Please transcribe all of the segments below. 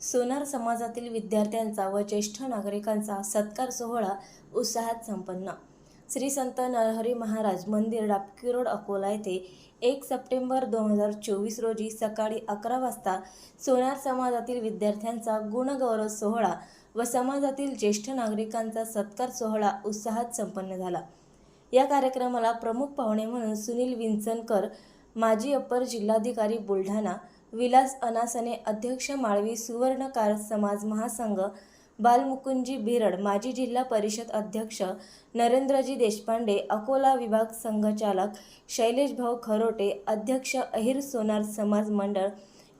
सोनार समाजातील विद्यार्थ्यांचा व ज्येष्ठ नागरिकांचा सत्कार सोहळा उत्साहात संपन्न. श्री संत नरहरी महाराज मंदिर डापकी रोड अकोला येथे एक सप्टेंबर दोन हजार चोवीस रोजी सकाळी अकरा वाजता सोनार समाजातील विद्यार्थ्यांचा गुणगौरव सोहळा व समाजातील ज्येष्ठ नागरिकांचा सत्कार सोहळा उत्साहात संपन्न झाला. या कार्यक्रमाला प्रमुख पाहुणे म्हणून सुनील विंचनकर माजी अप्पर जिल्हाधिकारी बुलढाणा विलास अनासने अध्यक्ष माळवी सुवर्णकार समाज महासंघ बालमुकुंजी भिरड माजी जिल्हा परिषद अध्यक्ष नरेंद्रजी देशपांडे अकोला विभाग संघचालक शैलेश भाऊ खरोटे अध्यक्ष अहिर सोनार समाज मंडळ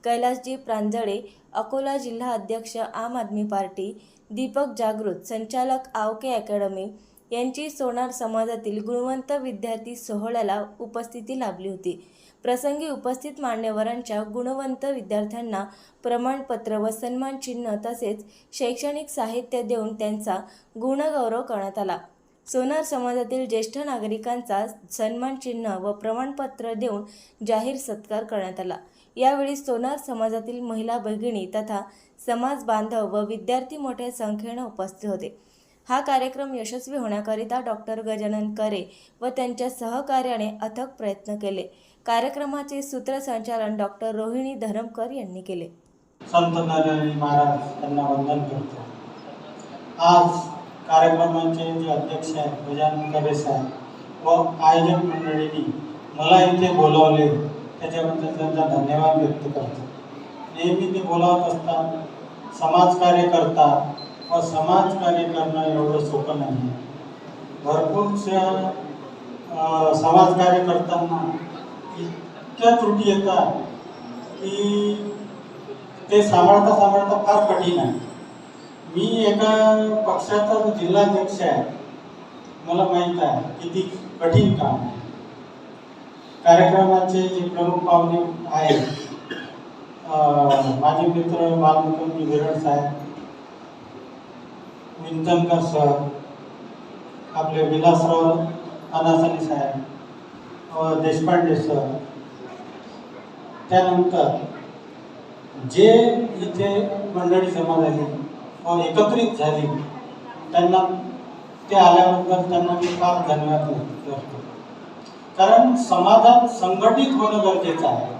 कैलासजी प्रांजळे अकोला जिल्हा अध्यक्ष आम आदमी पार्टी दीपक जागृत संचालक आवके अकॅडमी यांची सोनार समाजातील गुणवंत विद्यार्थी सोहळ्याला उपस्थिती लाभली होती. प्रसंगी उपस्थित मान्यवरांच्या गुणवंत विद्यार्थ्यांना प्रमाणपत्र व सन्मान चिन्ह तसेच शैक्षणिक साहित्य देऊन त्यांचा गुणगौरव करण्यात आला. सोनार समाजातील ज्येष्ठ नागरिकांचा सन्मान चिन्ह व प्रमाणपत्र देऊन जाहीर सत्कार करण्यात आला. यावेळी सोनार समाजातील महिला भगिनी तथा समाज बांधव व विद्यार्थी मोठ्या संख्येनं उपस्थित होते. हा कार्यक्रम यशस्वी होण्याकरिता डॉक्टर गजानन करे व त्यांच्या सहकार्याने अथक प्रयत्न केले. कार्यक्रमाचे सूत्रसंचालन डॉक्टर रोहिणी धरमकर यांनी केले. संत नरहरी महाराज यांना वंदन करतो. आज कार्यक्रमाचे जे अध्यक्ष आहेत गजानन कबे साहेब व आयोजक मंडळींनी मला इथे बोलावले त्याच्याबद्दल त्यांचा धन्यवाद व्यक्त करतो. नेहमी ते बोलावत असतात समाजकार्य करतात व समाजकार्य करणं एवढं सोपं नाही. भरपूरशा समाजकार्य करताना इतक्या त्रुटी येतात की ते सांभाळता सांभाळता फार कठीण आहे. मी एका पक्षाचा जो जिल्हाध्यक्ष आहे मला माहीत आहे किती कठीण काम आहे. कार्यक्रमाचे जे प्रमुख पाहुणे आहेत माझे मित्र बालमुकुंद विरड साहेब विंतनकर सर आपले विलासराव अनासनी साहेब देशपांडे सर त्यानंतर जे इथे मंडळी जमा झाली व एकत्रित झाली त्यांना ते आल्याबद्दल त्यांना मी फार धन्यवाद करतो. कारण समाजात संघटित होणं गरजेचं आहे.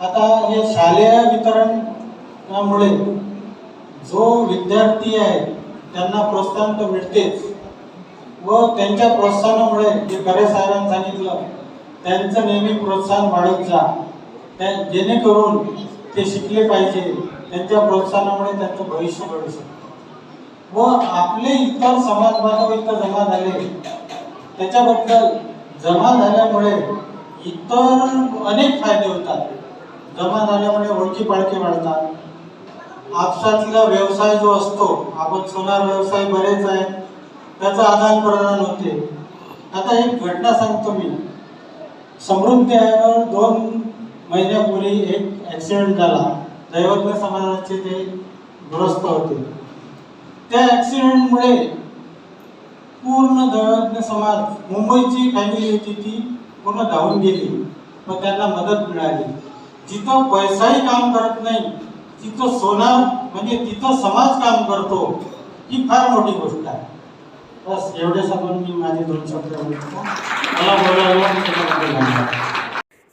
आता हे शालेय वितरणामुळे जो विद्यार्थी आहे त्यांना प्रोत्साहन तर मिळतेच. व त्यांच्या प्रोत्साहनामुळे जे करे साहेबांनी सांगितलं त्यांचं नेहमी प्रोत्साहन वाढत जा. त्या जेणेकरून ते शिकले पाहिजे त्यांच्या प्रोत्साहनामुळे त्यांचं भविष्य घडू शकतं. व आपले इतर समाज बांधव इथं जमा झाले त्याच्याबद्दल जमा झाल्यामुळे इतर अनेक फायदे होतात. जमा झाल्यामुळे ओळखी पाळखी वाढतात. आपसातला व्यवसाय जो असतो आपण सोनार व्यवसाय बरेच आहे त्याचं आदान प्रदान होते. आता एक घटना सांगतो मी. समृद्धी ॲपवर दोन महिन्यापूर्वी एक ॲक्सिडेंट झाला. दैवज्ञ समाजाचे ते ग्रस्त होते. त्या ॲक्सिडेंटमुळे पूर्ण दैवज्ञ समाज मुंबईची फॅमिली होती ती पूर्ण धावून गेली. व त्यांना मदत मिळाली. जिथं पैसाही काम करत नाही तिथं सोनार म्हणजे तिथं समाज काम करतो ही फार मोठी गोष्ट आहे. बस एवढे सांगून मी माझे दोन शब्द मला बोलायला